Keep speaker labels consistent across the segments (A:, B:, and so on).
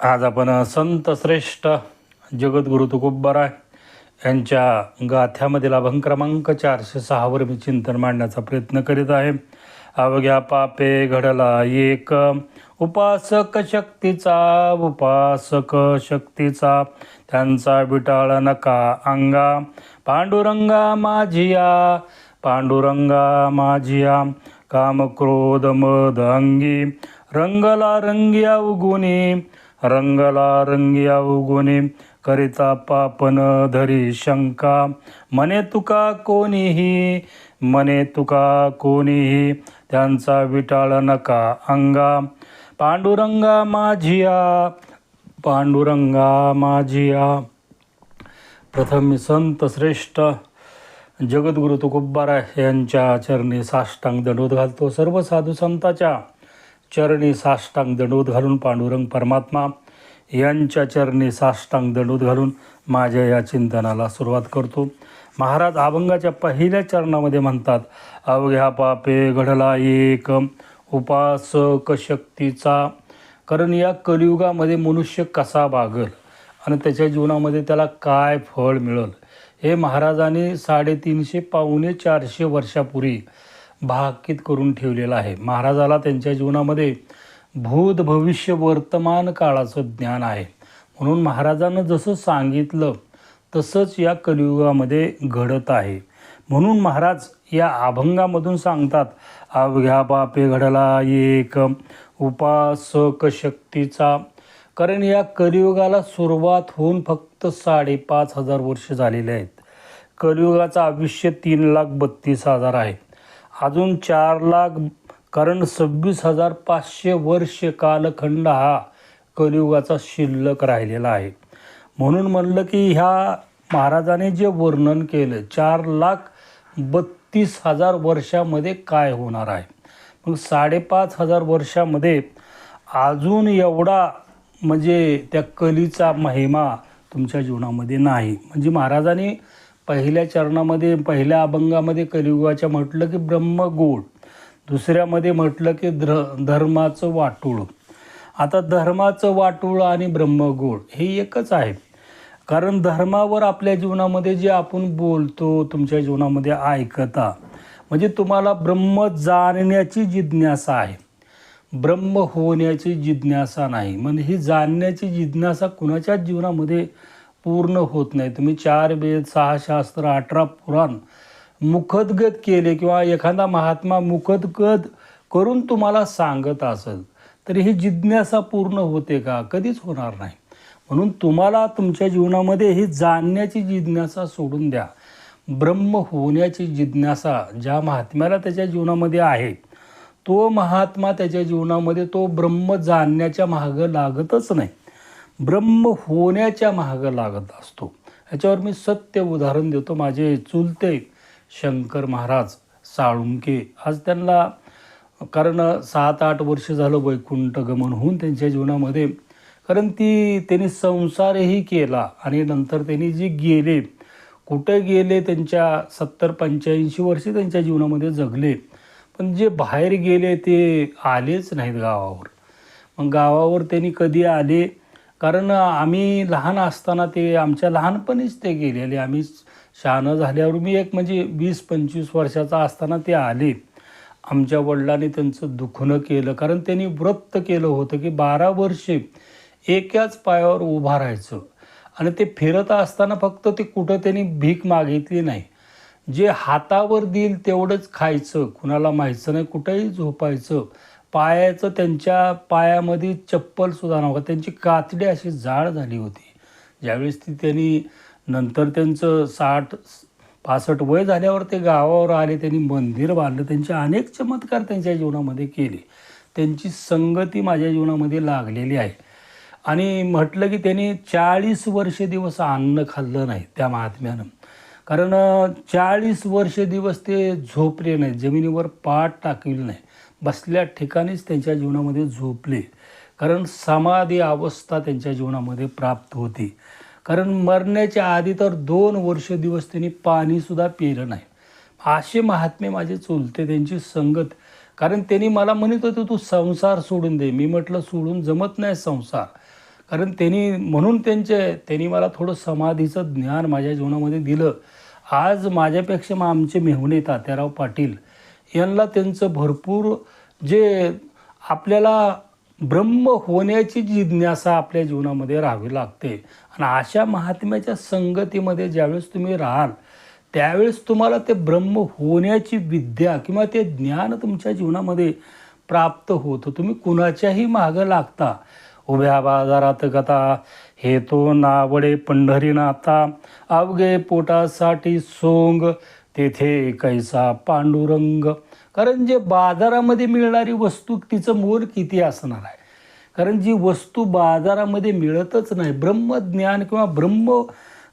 A: आज आपण संत श्रेष्ठ जगद्गुरु तुकोबाराय यांच्या गाथ्यामधील अभंग क्रमांक चारशे सहावर मी चिंतन मांडण्याचा प्रयत्न करीत आहे. अवघ्या पापे घडला एक. उपासक शक्तीचा उपासक शक्तीचा त्यांचा विटाळ नका अंगा. पांडुरंगा माझिया पांडुरंगा माझिया काम क्रोध मद अंगी. रंगला रंगी उगुनी रंगला रंगिया उगुनी करिता पापन धरी शंका. मने तुका कोणीही मने तुका कोणीही त्यांचा विटाळ नका अंगा. पांडुरंगा माझिया पांडुरंगा माझिया. प्रथम संत श्रेष्ठ जगद्गुरु तुकोबारा यांच्या चरणी साष्टांग दंडोत घालतो. सर्व साधू संताच्या चरणी साष्टांग दंडवत घालून पांडुरंग परमात्मा. यांच्या चरणी साष्टांग दंडवत घालून माझ्या या चिंतनाला सुरुवात करतो. महाराज अभंगाच्या पहिल्या चरणामध्ये म्हणतात अवघ्या पापे घडला एक उपासक शक्तीचा. कारण या कलियुगामध्ये मनुष्य कसा बागल? आणि त्याच्या जीवनामध्ये त्याला काय फळ मिळेल? हे महाराजांनी साडेतीनशे पावणे चारशे वर्षापूर्वी भाकीत करून ठेवलेला आहे. महाराजाला त्यांच्या जीवनामध्ये भूत भविष्य वर्तमान काळाचं ज्ञान आहे. म्हणून महाराजांनं जसं सांगितलं तसंच या कलियुगामध्ये घडत आहे. म्हणून महाराज या अभंगामधून सांगतात अवघ्या पापे घडला एक उपासक शक्तीचा. कारण या कलियुगाला सुरुवात होऊन फक्त साडेपाच हजार वर्ष झालेले आहेत. कलियुगाचं आयुष्य तीन लाख बत्तीस हजार आहे. अजून चार लाख कारण सव्वीस हजार पाचशे वर्ष कालखंड हा कलियुगाचा शिल्लक राहिलेला आहे. म्हणून म्हणलं की ह्या महाराजाने जे वर्णन केलं चार लाख बत्तीस हजार वर्षामध्ये काय होणार आहे? मग साडेपाच हजार वर्षामध्ये अजून एवढा म्हणजे त्या कलीचा महिमा तुमच्या जीवनामध्ये नाही. म्हणजे महाराजांनी पहिल्या चरणामध्ये पहिल्या अभंगामध्ये कलियुगाच्या म्हटलं की ब्रह्मगोड. दुसऱ्यामध्ये म्हटलं की ध्र धर्माचं वाटूळ. आता धर्माचं वाटूळ आणि ब्रह्मगोड हे एकच आहे. कारण धर्मावर आपल्या जीवनामध्ये जे आपण बोलतो तुमच्या जीवनामध्ये ऐकता म्हणजे तुम्हाला ब्रह्म जाणण्याची जिज्ञासा आहे. ब्रह्म होण्याची जिज्ञासा नाही. म्हणजे ही जाणण्याची जिज्ञासा कुणाच्याच जीवनामध्ये पूर्ण होत नाही. तुम्ही चार वेद सहा शास्त्र अठरा पुराण मुखदगत केले किंवा एखादा महात्मा मुखदगत करून तुम्हाला सांगत असेल तरी ही जिज्ञासा पूर्ण होते का? कधीच होणार नाही. म्हणून तुम्हाला तुमच्या जीवनामध्ये ही जाणण्याची जिज्ञासा सोडून द्या. ब्रह्म होण्याची जिज्ञासा ज्या महात्म्याला त्याच्या जीवनामध्ये आहे तो महात्मा त्याच्या जीवनामध्ये तो ब्रह्म जाणण्याच्या मागं लागतच नाही. ब्रह्म होण्याच्या मागं लागत असतो. याच्यावर मी सत्य उदाहरण देतो. माझे चुलते शंकर महाराज साळुंके. आज त्यांना कारण सात आठ वर्ष झालं वैकुंठ गमन होऊन त्यांच्या जीवनामध्ये. कारण ती त्यांनी संसारही केला आणि नंतर त्यांनी जे गेले कुठे गेले त्यांच्या सत्तर पंच्याऐंशी वर्षे त्यांच्या जीवनामध्ये जगले. पण जे बाहेर गेले ते आलेच नाहीत गावावर. मग गावावर त्यांनी कधी आले? कारण आम्ही लहान असताना ते आमच्या लहानपणीच ते गेलेले. आम्ही शहाणं झाल्यावर मी एक म्हणजे वीस पंचवीस वर्षाचा असताना ते आले. आमच्या वडिलांनी त्यांचं दुखणं केलं. कारण त्यांनी व्रत केलं होतं की बारा वर्षे एकाच पायावर उभा राहायचं. आणि ते फिरत असताना फक्त ते कुठं त्यांनी भीक मागितली नाही. जे हातावर देईल तेवढंच खायचं. कुणाला माहीचं नाही कुठंही झोपायचं. पायाचं त्यांच्या पायामध्ये चप्पलसुद्धा नव्हतं. त्यांची कातडी अशी जाड झाली होती. ज्यावेळेस ती त्यांनी नंतर त्यांचं साठ पासष्ट वय झाल्यावर ते गावावर आले त्यांनी मंदिर बांधलं त्यांचे अनेक चमत्कार त्यांच्या जीवनामध्ये केले. त्यांची संगती माझ्या जीवनामध्ये लागलेली आहे. आणि म्हटलं की त्यांनी चाळीस वर्ष दिवस अन्न खाल्लं नाही त्या महात्म्यानं. कारण चाळीस वर्ष दिवस ते झोपले नाही जमिनीवर पाठ टाकले नाही. बसल्या ठिकाणीच त्यांच्या जीवनामध्ये झोपले. कारण समाधी अवस्था त्यांच्या जीवनामध्ये प्राप्त होती. कारण मरण्याच्या आधी तर दोन वर्ष दिवस त्यांनी पाणीसुद्धा पिलं नाही. असे महात्मे माझे चुलते त्यांची संगत. कारण त्यांनी मला म्हणत होते तू संसार सोडून दे. मी म्हटलं सोडून जमत नाही संसार. कारण त्यांनी म्हणून त्यांचे त्यांनी मला थोडं समाधीचं ज्ञान माझ्या जीवनामध्ये दिलं. आज माझ्यापेक्षा मग आमचे मेहुणे तात्याराव पाटील यांना त्यांचं भरपूर जे आपल्याला ब्रह्म होण्याची जिज्ञासा आपल्या जीवनामध्ये राहावी लागते. आणि अशा महात्म्याच्या संगतीमध्ये ज्यावेळेस तुम्ही राहाल त्यावेळेस तुम्हाला ते ब्रह्म होण्याची विद्या किंवा ते ज्ञान तुमच्या जीवनामध्ये प्राप्त होतं. तुम्ही कुणाच्याही मागं लागता. उभ्या बाजारात गता हे तो नावडे पंढरीनाथा अवघे पोटासाठी सोंग तेथे कैसा पांडुरंग? कारण जे बाजारामध्ये मिळणारी वस्तू तिचं मोल किती असणार आहे? कारण जी वस्तू बाजारामध्ये मिळतच नाही ब्रह्मज्ञान किंवा ब्रह्म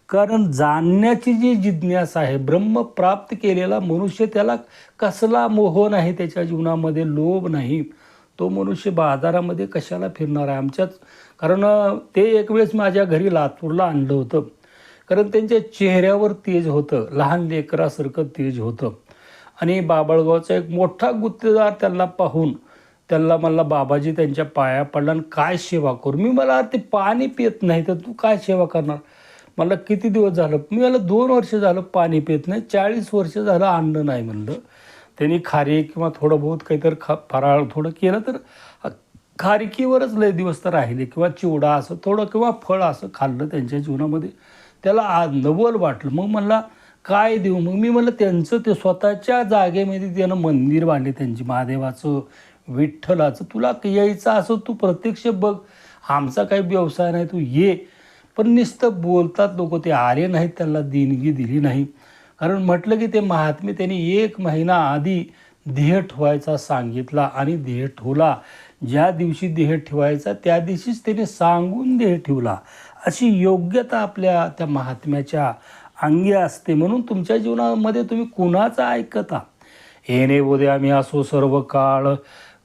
A: कारण जाणण्याची जी जिज्ञासा आहे ब्रह्म प्राप्त केलेला मनुष्य त्याला कसला मोह नाही त्याच्या जीवनामध्ये लोभ नाही. तो मनुष्य बाजारामध्ये कशाला फिरणार आहे? आमच्याच कारण ते एक वेळेस माझ्या घरी लातूरला आणलं होतं. कारण त्यांच्या चेहऱ्यावर तेज होतं लहान लेकरासारखं तेज होतं. आणि बाबळगावचा एक मोठा गुत्तेदार त्यांना पाहून त्यांना मला बाबाजी त्यांच्या पाया पडला आणि काय सेवा करू? मी मला ते पाणी पित नाही तर तू काय सेवा करणार? मला किती दिवस झालं? मी मला दोन वर्ष झालं पाणी पित नाही चाळीस वर्ष झालं अन्न नाही म्हणलं. त्यांनी खारी किंवा थोडं बहुत काहीतरी खा फराळ थोडं केलं तर खारकीवरच लय दिवस तर राहिले किंवा चिवडा असं थोडं किंवा फळ असं खाल्लं त्यांच्या जीवनामध्ये. त्याला आ नवल वाटलं. मग मला काय देऊ? मग मी म्हणलं त्यांचं ते स्वतःच्या जागेमध्ये त्यानं मंदिर बांधले त्यांची महादेवाचं विठ्ठलाचं. तुला यायचं असं तू प्रत्यक्ष बघ. आमचा काही व्यवसाय नाही तू ये. पण नुसतं बोलतात लोक ते आले नाहीत त्यांना देणगी दिली नाही. कारण म्हटलं की ते महात्मे त्यांनी एक महिना आधी ध्येय ठेवायचा सांगितला आणि ध्येय ठेवला. ज्या दिवशी देह ठेवायचा त्या दिवशीच त्याने सांगून देह ठेवला. अशी योग्यता आपल्या त्या महात्म्याच्या अंगी असते. म्हणून तुमच्या जीवनामध्ये तुम्ही कुणाचं ऐकता? येणे उद्या आम्ही असो सर्व काळ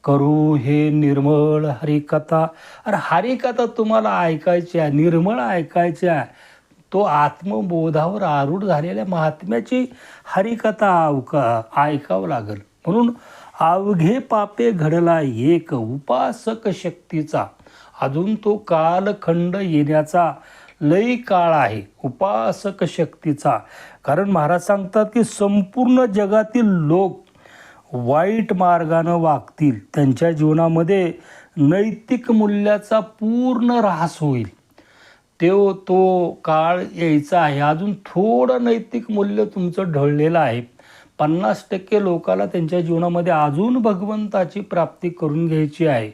A: करू हे निर्मळ हरिकथा. अरे हरिकथा तुम्हाला ऐकायची आहे निर्मळ ऐकायची आहे तो आत्मबोधावर आरूढ झालेल्या महात्म्याची हरिकथा अवका ऐकावं लागेल. म्हणून अवघे पापे घडला एक उपासक शक्तीचा. अजून तो कालखंड येण्याचा लई काळ आहे उपासक शक्तीचा. कारण महाराज सांगतात की संपूर्ण जगातील लोक वाईट मार्गानं वागतील. त्यांच्या जीवनामध्ये नैतिक मूल्याचा पूर्ण ऱ्हास होईल. तो तो काळ यायचा आहे. अजून थोडं नैतिक मूल्य तुमचं ढळलेलं आहे. पन्नास टक्के लोकाला त्यांच्या जीवनामध्ये अजून भगवंताची प्राप्ती करून घ्यायची आहे.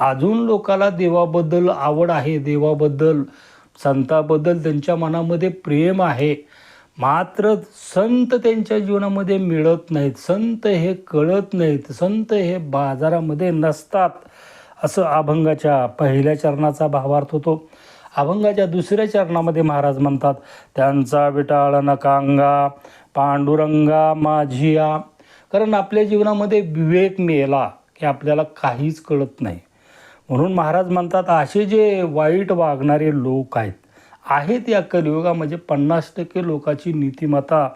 A: अजून लोकाला देवाबद्दल आवड आहे देवाबद्दल संताबद्दल त्यांच्या मनामध्ये प्रेम आहे. मात्र संत त्यांच्या जीवनामध्ये मिळत नाहीत संत हे कळत नाहीत संत हे बाजारामध्ये नसतात असं अभंगाच्या पहिल्या चरणाचा भावार्थ होतो. अभंगाच्या दुसऱ्या चरणामध्ये महाराज म्हणतात त्यांचा विटाळ नकांगा पांडुरंगा माझिया. कारण आपल्या जीवनामध्ये विवेक मेला की आपल्याला काहीच कळत नाही. म्हणून महाराज म्हणतात असे जे वाईट वागणारे लोक आहेत आहेत या कलियुगामध्ये पन्नास टक्के लोकाची नीतिमत्ता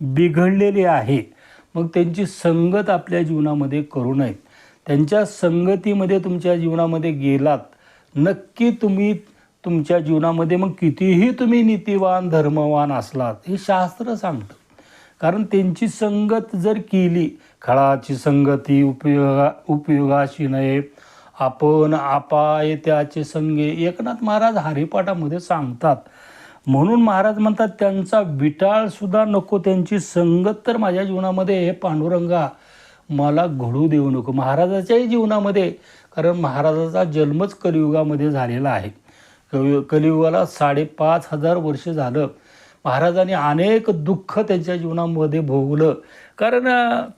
A: बिघडलेली आहे. मग त्यांची संगत आपल्या जीवनामध्ये करू नये त्यांच्या संगतीमध्ये तुमच्या जीवनामध्ये गेलात. नक्की तुम्ही तुमच्या जीवनामध्ये मग कितीही तुम्ही नीतिवान धर्मवान असलात हे शास्त्र सांगतं. कारण त्यांची संगत जर केली खळाची संगती उपयोगा उपयोगाशी नये आपण आपाय त्याचे संगे एकनाथ महाराज हरिपाठामध्ये सांगतात. म्हणून महाराज म्हणतात त्यांचा विटाळसुद्धा नको त्यांची संगत तर माझ्या जीवनामध्ये हे पांडुरंगा मला घडू देऊ नको. महाराजाच्याही जीवनामध्ये कारण महाराजाचा जन्मच कलियुगामध्ये झालेला आहे. कलि कलियुगाला साडेपाच हजार वर्ष झालं. महाराजांनी अनेक दुःख त्यांच्या जीवनामध्ये भोगलं. कारण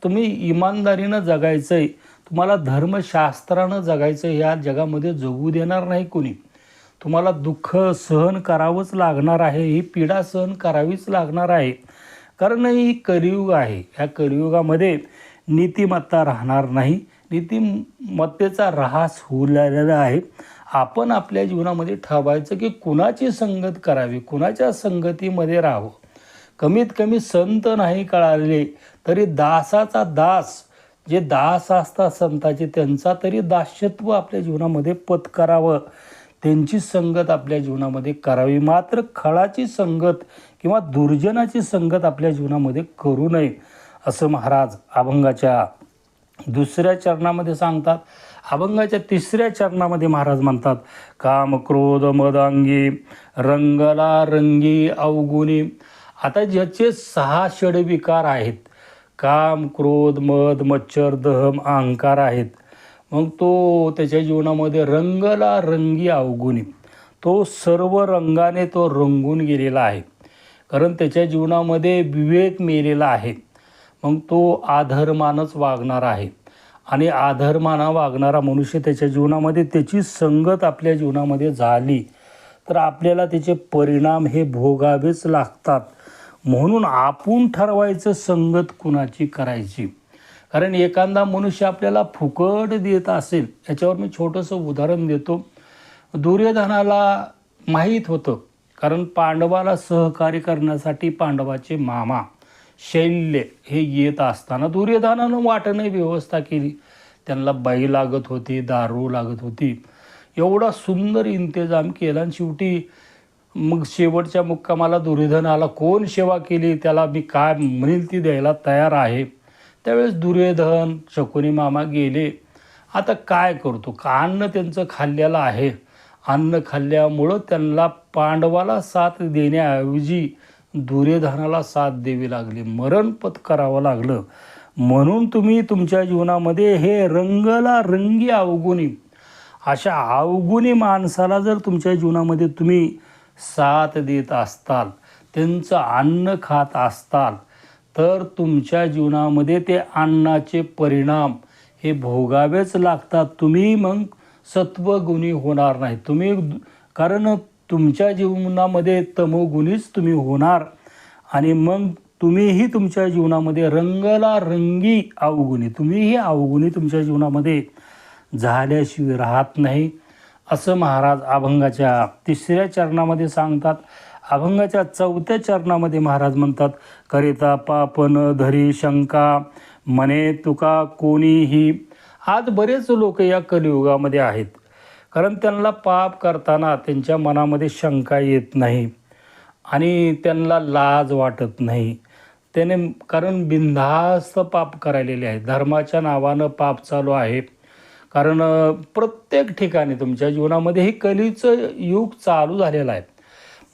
A: तुम्ही इमानदारीनं जगायचं आहे तुम्हाला धर्मशास्त्रानं जगायचं ह्या जगामध्ये जगू देणार नाही कोणी. तुम्हाला दुःख सहन करावंच लागणार आहे ही पीडा सहन करावीच लागणार आहे. कारण ही कलियुग आहे. ह्या कलियुगामध्ये नीतिमत्ता राहणार नाही. नीतिमत्तेचा ऱ्हास होऊ आहे. आपण आपल्या जीवनामध्ये ठरवायचं की कुणाची संगत करावी कुणाच्या संगतीमध्ये राहावं. कमीत कमी संत नाही कळाले तरी दासाचा दास जे दास असतात संताचे त्यांचा तरी दास्यत्व आपल्या जीवनामध्ये पत्करावं. त्यांची संगत आपल्या जीवनामध्ये करावी. मात्र खळाची संगत किंवा दुर्जनाची संगत आपल्या जीवनामध्ये करू नये असं महाराज अभंगाच्या दुसऱ्या चरणामध्ये सांगतात. अभंगाच्या तिसऱ्या चरणामध्ये महाराज म्हणतात काम क्रोध मदांगी रंगला रंगी अवगुणी. आता ज्याचे सहा षडविकार आहेत काम क्रोध मध मच्छर दहम अहंकार आहेत. मग तो त्याच्या जीवनामध्ये रंगला रंगी अवगुणी. तो सर्व रंगाने तो रंगून गेलेला आहे. कारण त्याच्या जीवनामध्ये विवेक मेलेला आहे. मग तो आधर्मानच वागणार आहे. आणि आधर्माना वागणारा मनुष्य त्याच्या जीवनामध्ये त्याची संगत आपल्या जीवनामध्ये झाली तर आपल्याला त्याचे परिणाम हे भोगावेच लागतात. म्हणून आपण ठरवायचं संगत कुणाची करायची? कारण एखादा मनुष्य आपल्याला फुकट देत असेल याच्यावर मी छोटंसं उदाहरण देतो. दुर्योधनाला माहीत होतं कारण पांडवाला सहकार्य करण्यासाठी पांडवाचे मामा शैल्य हे येत असताना दुर्योधनानं वाटणं व्यवस्था केली. त्यांना बाई लागत होती दारू लागत होती. एवढा सुंदर इंतजाम केला आणि शेवटी मग शेवटच्या मुक्कामाला दुर्योधनाला कोण सेवा केली? त्याला मी काय म्हणेल ती द्यायला तयार आहे. त्यावेळेस दुर्योधन शकुनी मामा गेले. आता काय करतो? का अन्न त्यांचं खाल्लेलं आहे? अन्न खाल्ल्यामुळं त्यांना पांडवाला साथ देण्याऐवजी दुर्योधनाला साथ द्यावी लागली. मरण पत्करावं लागलं. म्हणून तुम्ही तुमच्या जीवनामध्ये हे रंगला रंगी अवगुणी. अशा अवगुणी माणसाला जर तुमच्या जीवनामध्ये तुम्ही साथ देत असताल त्यांचं अन्न खात असताल तर तुमच्या जीवनामध्ये ते अन्नाचे परिणाम हे भोगावेच लागतात. तुम्ही मग सत्वगुणी होणार नाही. तुम्ही कारण तुमच्या जीवनामध्ये तमोगुणीच तुम्ही होणार आणि मग तुम्हीही तुमच्या जीवनामध्ये रंगला रंगी अवगुणी. तुम्हीही अवगुणी तुमच्या जीवनामध्ये झाल्याशिवाय राहत नाही. असं महाराज अभंगाच्या तिसऱ्या चरणामध्ये सांगतात. अभंगाच्या चौथ्या चरणामध्ये महाराज म्हणतात करिता पापन धरी शंका मने तुका कोणीही. आज बरेच लोक या कलियुगामध्ये आहेत. कारण त्यांना पाप करताना त्यांच्या मनामध्ये शंका येत नाही. आणि त्यांना लाज वाटत नाही. त्याने कारण बिनधास्त पाप करायलेले आहे धर्माच्या नावानं पाप चालू आहे. कारण प्रत्येक ठिकाणी तुमच्या जीवनामध्ये हे कलीचं युग चालू झालेलं आहे.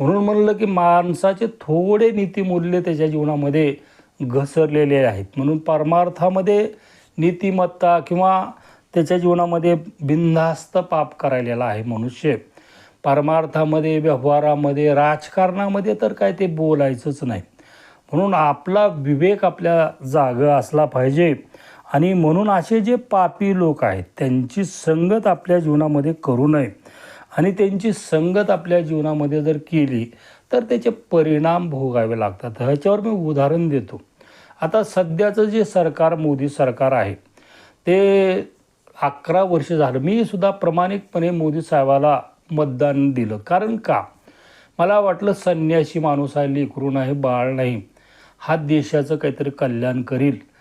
A: म्हणून म्हणलं की माणसाचे थोडे नीतिमूल्य त्याच्या जीवनामध्ये घसरलेले आहेत. म्हणून परमार्थामध्ये नीतिमत्ता किंवा त्याच्या जीवनामध्ये बिनधास्त पाप करायलेला आहे मनुष्य. परमार्थामध्ये व्यवहारामध्ये राजकारणामध्ये तर काय ते बोलायचंच नाही. म्हणून आपला विवेक आपल्या जागं असला पाहिजे. आणि म्हणून असे जे पापी लोक आहेत त्यांची संगत आपल्या जीवनामध्ये करू नये. आणि त्यांची संगत आपल्या जीवनामध्ये जर केली तर त्याचे परिणाम भोगावे लागतात. ह्याच्यावर मी उदाहरण देतो. आता सध्याचं जे सरकार मोदी सरकार आहे ते अकरा वर्ष झालं. मी सुद्धा प्रामाणिकपणे मोदी साहेबाला मतदान दिलं. कारण का? मला वाटलं संन्यासी माणूस आहे लेकरू नाही बाळ नाही. हा देशाचं काहीतरी कल्याण करील.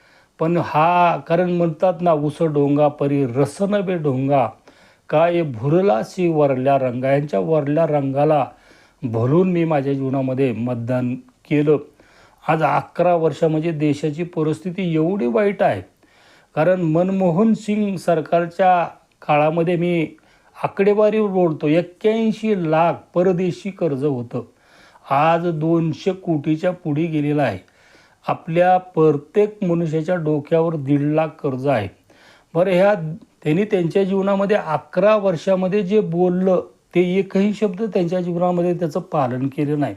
A: पण हा कारण म्हणतात ना उस डोंगा परी रसनबे डोंगा. काय भुरलासी वरल्या रंगा यांच्या वरल्या रंगाला भरून मी माझ्या जीवनामध्ये मतदान केलं. आज अकरा वर्ष म्हणजे देशाची परिस्थिती एवढी वाईट आहे. कारण मनमोहन सिंग सरकारच्या काळामध्ये मी आकडेवारी बोलतो एक्क्याऐंशी लाख परदेशी कर्ज होतं. आज दोनशे कोटीच्या पुढे गेलेलं आहे. आपल्या प्रत्येक मनुष्याच्या डोक्यावर दीड लाख कर्ज आहे. बरं ह्या त्यांनी त्यांच्या जीवनामध्ये अकरा वर्षामध्ये जे बोललं ते एकही शब्द त्यांच्या जीवनामध्ये त्याचं पालन केलं नाही.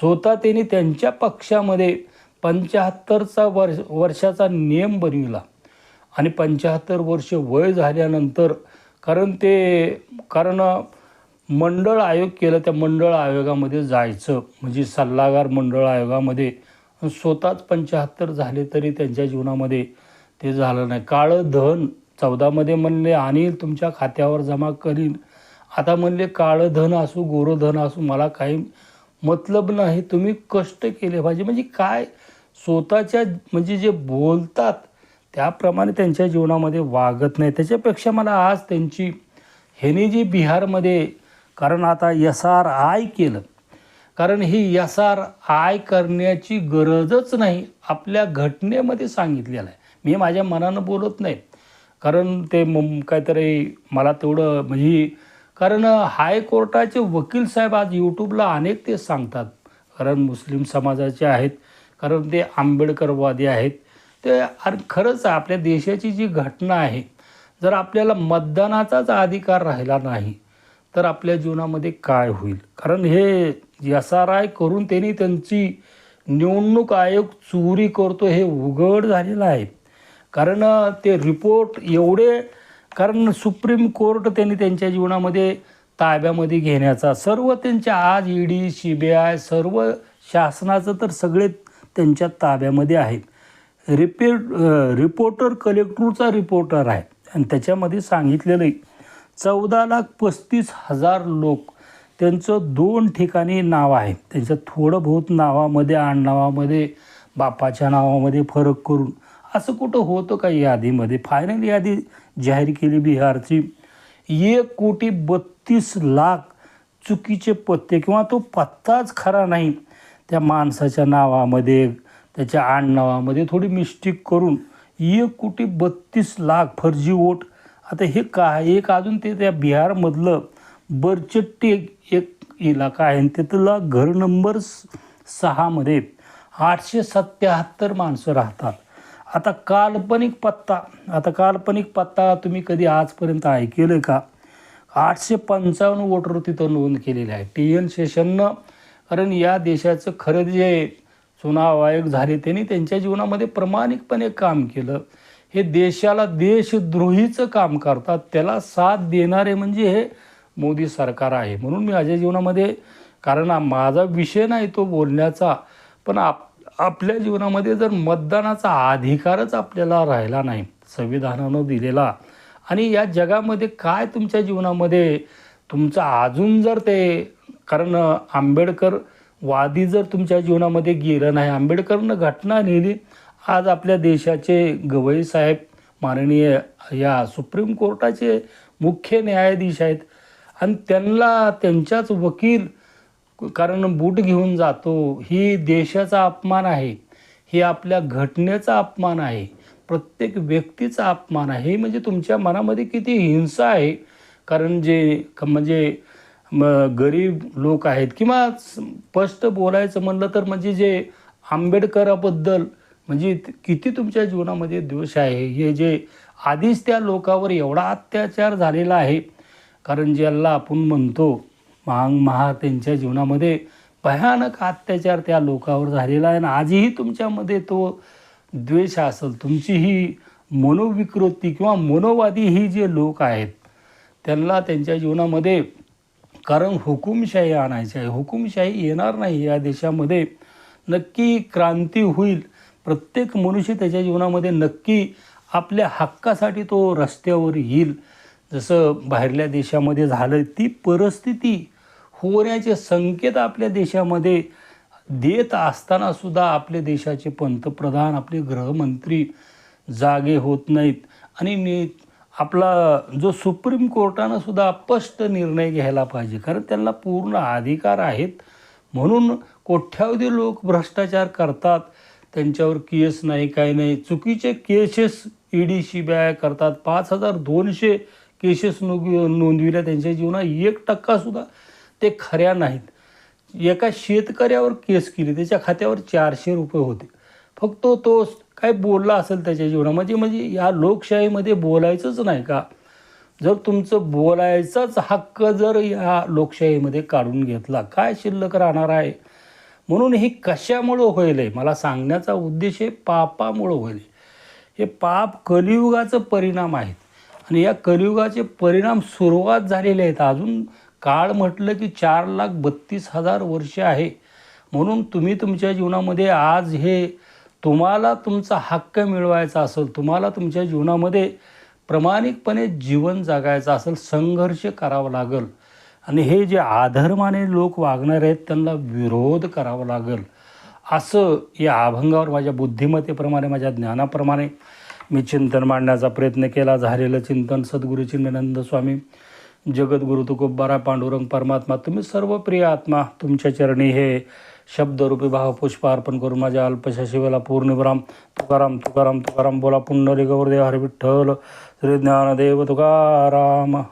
A: स्वतः त्यांनी त्यांच्या पक्षामध्ये पंच्याहत्तरचा वर्ष वर्षाचा नियम बनविला. आणि पंच्याहत्तर वर्ष वय झाल्यानंतर कारण ते कारण मंडळ आयोग केलं त्या मंडळ आयोगामध्ये जायचं. म्हणजे सल्लागार मंडळ आयोगामध्ये स्वतःच पंच्याहत्तर झाले तरी त्यांच्या जीवनामध्ये ते झालं नाही. काळं धन चौदामध्ये म्हणले आणील तुमच्या खात्यावर जमा करीन. आता म्हणले काळं धन असू गोरं धन असू मला काही मतलब नाही. तुम्ही कष्ट केले पाहिजे. म्हणजे काय? स्वतःच्या म्हणजे जे बोलतात त्याप्रमाणे त्यांच्या जीवनामध्ये वागत नाही. त्याच्यापेक्षा मला आज त्यांची ह्याने जी बिहारमध्ये कारण आता एस आर आय केलं कारण ही एस आर आय करण्याची गरजच नाही आपल्या घटनेमध्ये सांगितलेलं आहे. मी माझ्या मनानं बोलत नाही. कारण ते मग काहीतरी मला तेवढं म्हणजे कारण हायकोर्टाचे वकील साहेब आज यूट्यूबला अनेक ते सांगतात. कारण मुस्लिम समाजाचे आहेत कारण ते आंबेडकरवादी आहेत. ते खरंच आहे, आपल्या देशाची जी घटना आहे जर आपल्याला मतदानाचाच अधिकार राहिला नाही तर आपल्या जीवनामध्ये काय होईल? कारण हे एस आर आय करून त्यांनी त्यांची निवडणूक आयोग चोरी करतो हे उघड झालेलं आहे. कारण ते रिपोर्ट एवढे कारण सुप्रीम कोर्ट त्यांनी त्यांच्या जीवनामध्ये ताब्यामध्ये घेण्याचा सर्व त्यांच्या आज E D C B I सर्व शासनाचं तर सगळे त्यांच्या ताब्यामध्ये आहेत. रिपे रिपोर्टर कलेक्टरचा रिपोर्टर आहे. आणि त्याच्यामध्ये सांगितलेलं आहे चौदा लाख पस्तीस हजार लोक त्यांचं दोन ठिकाणी नाव आहे. त्यांच्या थोडं बहुत नावामध्ये आडनावामध्ये बापाच्या नावामध्ये फरक करून असं कुठं होतं का यादीमध्ये? फायनल यादी जाहीर केली बिहारची. एक कोटी बत्तीस लाख चुकीचे पत्ते किंवा तो पत्ताच खरा नाही. त्या माणसाच्या नावामध्ये त्याच्या आडनावामध्ये थोडी मिस्टेक करून एक कोटी बत्तीस लाख फर्जी वोट. आता हे का एक अजून ते त्या बिहारमधलं बरचट्टी एक- इलाका आहे आणि तिथला घर नंबर स- सहामध्ये आठशे सत्याहत्तर माणसं राहतात. आता काल्पनिक पत्ता आता काल्पनिक पत्ता तुम्ही कधी आजपर्यंत ऐकलं का? आठशे पंचावन्न वोटर तिथं नोंद केलेले आहे टी एन शेषननं कारण या देशाचं खरं जे चुनाव आयोग झाले त्यांनी त्यांच्या जीवनामध्ये प्रामाणिकपणे काम केलं. हे देशाला देशद्रोहीचं काम करतात. त्याला साथ देणारे म्हणजे हे मोदी सरकार आहे. म्हणून मी माझ्या जीवनामध्ये कारण माझा विषय नाही तो बोलण्याचा पण आप आपल्या जीवनामध्ये जर मतदानाचा अधिकारच आपल्याला राहिला नाही संविधानानं दिलेला आणि या जगामध्ये काय तुमच्या जीवनामध्ये तुमचं अजून जर ते कारण आंबेडकर वादी जर तुमच्या जीवनामध्ये गेलं नाही आंबेडकरनं घटना लिहिली आज आपल्या देशाचे गवई साहेब माननीय या सुप्रीम कोर्टाचे मुख्य न्यायाधीश आहेत आणि त्यांना त्यांच्याच वकील कारण बूट घेऊन जातो ही देशाचा अपमान आहे. ही आपल्या घटनेचा अपमान आहे. प्रत्येक व्यक्तीचा अपमान आहे. हे म्हणजे तुमच्या मनामध्ये किती हिंसा आहे. कारण जे म्हणजे म गरीब लोक आहेत किंवा स्पष्ट बोलायचं म्हणलं तर म्हणजे जे आंबेडकराबद्दल म्हणजे किती तुमच्या जीवनामध्ये द्वेष आहे. हे जे आधीच त्या लोकावर एवढा अत्याचार झालेला आहे. कारण ज्याला आपण म्हणतो महाग महार त्यांच्या जीवनामध्ये भयानक अत्याचार त्या लोकावर झालेला आहे आणि आजही तुमच्यामध्ये तो द्वेष असेल तुमची ही मनोविकृती किंवा मनोवादी ही जे लोक आहेत त्यांना त्यांच्या जीवनामध्ये कारण हुकुमशाही आणायची आहे. हुकुमशाही येणार नाही या देशामध्ये. नक्की क्रांती होईल. प्रत्येक मनुष्य त्याच्या जीवनामध्ये नक्की आपल्या हक्कासाठी तो रस्त्यावर येईल. जसं बाहेरल्या देशामध्ये झालं ती परिस्थिती होण्याचे संकेत आपल्या देशामध्ये देत असताना सुद्धा देशाचे पंतप्रधान आपले गृहमंत्री जागे होत नाहीत. आणि नि आपला जो सुप्रीम कोर्टानं सुद्धा स्पष्ट निर्णय घ्यायला पाहिजे. कारण त्यांना पूर्ण अधिकार आहेत. म्हणून कोट्यावधी लोक भ्रष्टाचार करतात त्यांच्यावर केस नाही काही नाही. चुकीचे cases E D C B I करतात. पाच हजार दोनशे केसेस नोंदविल्या त्यांच्या जीवनात. एक टक्कासुद्धा ते खऱ्या नाहीत. एका शेतकऱ्यावर केस केली. त्याच्या खात्यावर चारशे रुपये होते. फक्त तो काय बोलला असेल त्याच्या जीवनामध्ये म्हणजे-, म्हणजे या लोकशाहीमध्ये बोलायचंच नाही का? जर तुमचं बोलायचाच हक्क जर या लोकशाहीमध्ये काढून घेतला काय शिल्लक राहणार आहे? म्हणून हे कशामुळं होईल आहे मला सांगण्याचा उद्देश हे पापामुळं होईल हे पाप कलियुगाचं परिणाम आहेत. आणि या कलियुगाचे परिणाम सुरुवात झालेले आहेत. अजून काळ म्हटलं की चार लाख बत्तीस हजार वर्ष आहे. म्हणून तुम्ही तुमच्या जीवनामध्ये आज हे तुम्हाला तुमचा हक्क मिळवायचा असेल तुम्हाला तुमच्या जीवनामध्ये प्रामाणिकपणे जीवन जगायचं असेल संघर्ष करावा लागेल. आणि हे जे आधर्माने लोक वागणारे आहेत त्यांना विरोध करावा लागेल. असं या अभंगावर माझ्या बुद्धिमत्तेप्रमाणे माझ्या ज्ञानाप्रमाणे मी चिंतन मांडण्याचा प्रयत्न केला. झालेलं चिंतन सद्गुरू चिन्मयानंद स्वामी जगद्गुरु तुकोबारा पांडुरंग परमात्मा तुम्ही सर्व प्रिय आत्मा तुमच्या चरणी हे शब्दरूपी भावपुष्प अर्पण करून माझ्या अल्पशा शिवेला पूर्णविराम तुकाराम तुकाराम तुकाराम बोला पुंडली गौरदेव हरविठ्ठल श्री ज्ञानदेव तुकाराम.